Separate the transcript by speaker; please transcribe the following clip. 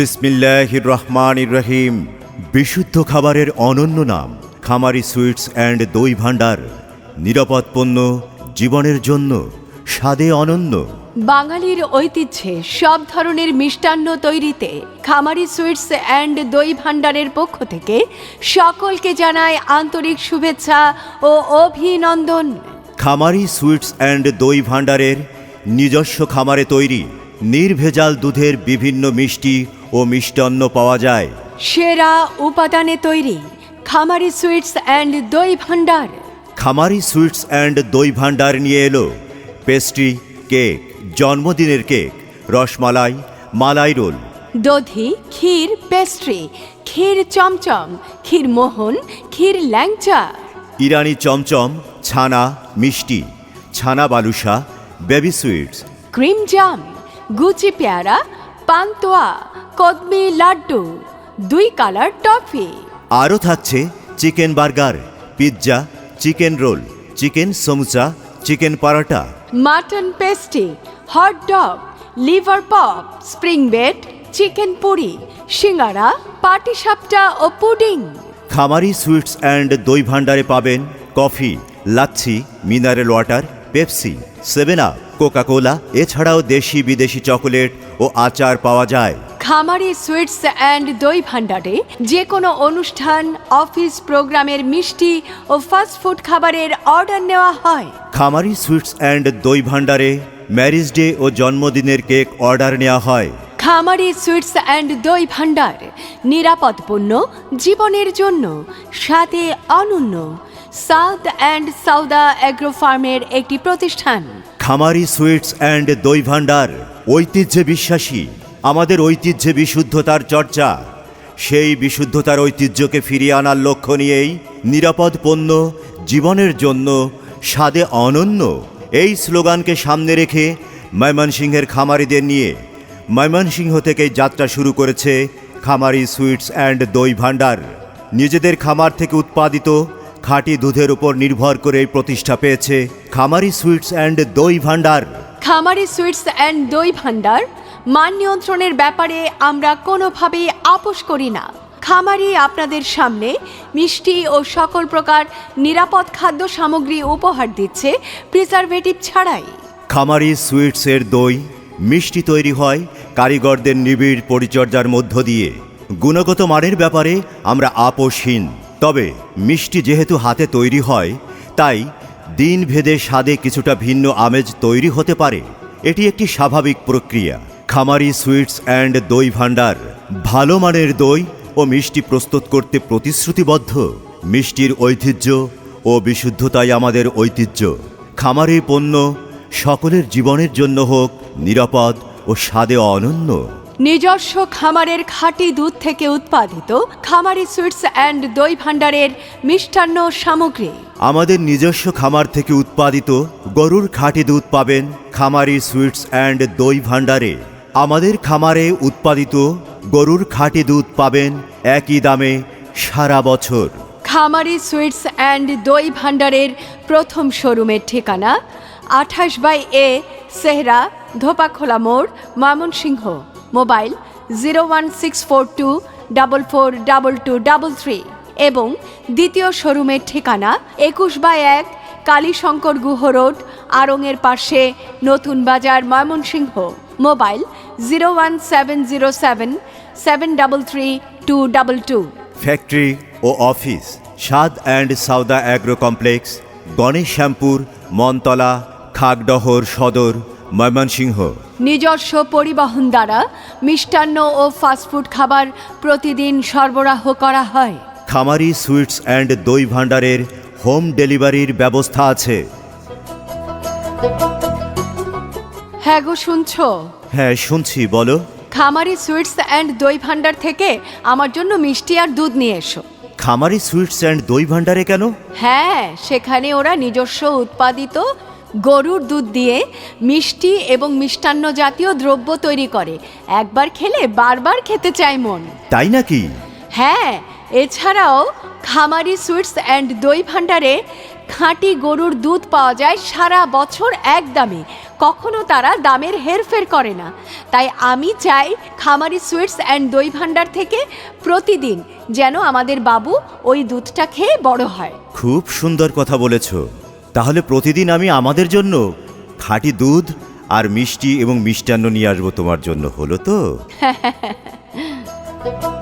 Speaker 1: বিসমিল্লাহির রহমানির রহিম। বিশুদ্ধ খাবারের অনন্য নাম খামারি সুইটস অ্যান্ড দই ভাণ্ডার। নিরাপদ পণ্য জীবনের জন্য স্বাদে অনন্য।
Speaker 2: বাঙালির ঐতিহ্যে সব ধরনের মিষ্টান্ন তৈরিতে খামারি সুইটস অ্যান্ড দই ভাণ্ডারের পক্ষ থেকে সকলকে জানায় আন্তরিক শুভেচ্ছা ও অভিনন্দন।
Speaker 1: খামারি সুইটস অ্যান্ড দই ভাণ্ডারের নিজস্ব খামারে তৈরি নির্ভেজাল দুধের বিভিন্ন মিষ্টি ও মিষ্টান্ন পাওয়া যায়।
Speaker 2: সেরা উপাদানে তৈরি খামারি সুইটস অ্যান্ড দই ভাণ্ডার।
Speaker 1: খামারি সুইটস অ্যান্ড দই ভাণ্ডার নিয়ে এলো। পেস্ট্রি কেক জন্মদিনের কেক রসমালাই মালাই রোল।
Speaker 2: দধি ক্ষীর পেস্ট্রি ক্ষীর চমচম ক্ষীর মোহন ক্ষীর ল্যাংচা।
Speaker 1: ইরানি চমচম ছানা মিষ্টি ছানা বালুসা বেবি সুইটস।
Speaker 2: ক্রিম জাম গুচি পেয়ারা পান্তোয়া কদমি লাড্ডু দুই কালার টফি।
Speaker 1: আরও থাকছে chicken burger pizza chicken roll chicken samosa chicken পরোটা।
Speaker 2: Mutton pastry hot dog liver pop spring bread chicken Puri সিঙ্গারা পাটিসাপটা ও পুডিং।
Speaker 1: খামারি সুইটস অ্যান্ড দই ভাণ্ডারে পাবেন coffee lassi mineral water Pepsi seven up. Coca Cola এছাড়াও দেশি বিদেশি চকোলেট ও আচার পাওয়া যায়।
Speaker 2: খামারি সুইটস অ্যান্ড দই ভাণ্ডারে যে কোনো অনুষ্ঠান অফিস প্রোগ্রামের মিষ্টি ও ফাস্ট ফুড খাবারের অর্ডার নেওয়া হয়।
Speaker 1: খামারি সুইটস অ্যান্ড দই ভাণ্ডারে ম্যারিজ ডে ও জন্মদিনের কেক অর্ডার নেওয়া হয়।
Speaker 2: খামারি সুইটস অ্যান্ড দই ভাণ্ডার নিরাপদ পণ্য জীবনের জন্য সাথে অনন্য সাউথ অ্যান্ড সাউদা অ্যাগ্রো ফার্মের একটি প্রতিষ্ঠান।
Speaker 1: খামারি সুইটস অ্যান্ড দই ভাণ্ডার, ঐতিহ্যে বিশ্বাসী, আমাদের ঐতিহ্যে বিশুদ্ধতার চর্চা। সেই বিশুদ্ধতার ঐতিহ্যকে ফিরিয়ে আনার লক্ষ্য নিয়েই নিরাপদ পণ্য, জীবনের জন্য, স্বাদে অনন্য, এই স্লোগানকে সামনে রেখে ময়মনসিংহের খামারিদের নিয়ে ময়মনসিংহ থেকেই যাত্রা শুরু করেছে খামারি সুইটস অ্যান্ড দই ভাণ্ডার। নিজেদের খামার থেকে উৎপাদিত খাঁটি দুধের উপর নির্ভর করে এই প্রতিষ্ঠা পেয়েছে খামারি সুইটস অ্যান্ড দই ভাণ্ডার।
Speaker 2: খামারি সুইটস অ্যান্ড দই ভাণ্ডার মান নিয়ন্ত্রণের ব্যাপারে আমরা কোনোভাবেই আপোষ করি না। খামারি আপনাদের সামনে মিষ্টি ও সকল প্রকার নিরাপদ খাদ্য সামগ্রী উপহার দিচ্ছে প্রিজারভেটিভ ছাড়াই।
Speaker 1: খামারি সুইটসের দই মিষ্টি তৈরি হয় কারিগরদের নিবিড় পরিচর্যার মধ্য দিয়ে। গুণগত মানের ব্যাপারে আমরা আপোষহীন। তবে মিষ্টি যেহেতু হাতে তৈরি হয়, তাই দিন ভেদে স্বাদে কিছুটা ভিন্ন আমেজ তৈরি হতে পারে। এটি একটি স্বাভাবিক প্রক্রিয়া। খামারি সুইটস অ্যান্ড দই ভাণ্ডার ভালো মানের দই ও মিষ্টি প্রস্তুত করতে প্রতিশ্রুতিবদ্ধ। মিষ্টির ঐতিহ্য ও বিশুদ্ধতাই আমাদের ঐতিহ্য। খামারি পণ্য সকলের জীবনের জন্য হোক নিরাপদ ও স্বাদে অনন্য।
Speaker 2: নিজস্ব খামারের খাঁটি দুধ থেকে উৎপাদিত খামারি সুইটস অ্যান্ড দই ভাণ্ডারের মিষ্টান্ন সামগ্রী।
Speaker 1: আমাদের নিজস্ব খামার থেকে উৎপাদিত গরুর খাঁটি দুধ পাবেন খামারি সুইটস অ্যান্ড দই ভাণ্ডারে। আমাদের খামারে উৎপাদিত গরুর খাঁটি দুধ পাবেন একই দামে সারা বছর।
Speaker 2: খামারি সুইটস অ্যান্ড দই ভাণ্ডারের প্রথম শোরুমের ঠিকানা আঠাশ বাই এ সেহরা ধোপাখোলা মোড় Mymensingh mobile zero one six four two double four double two double three এবং দ্বিতীয় শোরুমের ঠিকানা একুশ বাই এক কালীশঙ্কর গুহ রোড, আড়ংয়ের পাশে Notun Bazar Mymensingh mobile zero one seven zero seven seven double three two double two.
Speaker 1: Factory O office, Saad and Sauda agro complex, Ganesh Shyampur, Montola, Khagdohor Sadar Mymensingh.
Speaker 2: নিজস্ব পরিবহন দ্বারা মিষ্টান্ন ও fast food খাবার প্রতিদিন সরবরাহ করা হয়।
Speaker 1: খামারি সুইটস অ্যান্ড দই ভাণ্ডারের হোম ডেলিভারির ব্যবস্থা আছে।
Speaker 2: হ্যাঁ গো শুনছো?
Speaker 1: হ্যাঁ শুনছি বলো।
Speaker 2: খামারি সুইটস অ্যান্ড দই ভাণ্ডার থেকে আমার জন্য মিষ্টি আর দুধ নিয়ে এসো।
Speaker 1: খামারি সুইটস অ্যান্ড দই ভাণ্ডারে কেন?
Speaker 2: হ্যাঁ সেখানে ওরা নিজস্ব উৎপাদিত গরুর দুধ দিয়ে মিষ্টি এবং মিষ্টান্ন জাতীয় দ্রব্য তৈরি করে। একবার খেলে বারবার খেতে চায় মন।
Speaker 1: তাই নাকি?
Speaker 2: হ্যাঁ এছাড়াও খামারি সুইটস অ্যান্ড দই ভাণ্ডারে খাঁটি গরুর দুধ পাওয়া যায় সারা বছর এক দামে। কখনো তারা দামের হেরফের করে না। তাই আমি চাই খামারি সুইটস অ্যান্ড দই ভাণ্ডার থেকে প্রতিদিন যেন আমাদের বাবু ওই দুধটা খেয়ে বড় হয়।
Speaker 1: খুব সুন্দর কথা বলেছ। তাহলে প্রতিদিন আমি আমাদের জন্য খাঁটি দুধ আর মিষ্টি এবং মিষ্টান্ন নিয়ে আসব তোমার জন্য, হলো তো?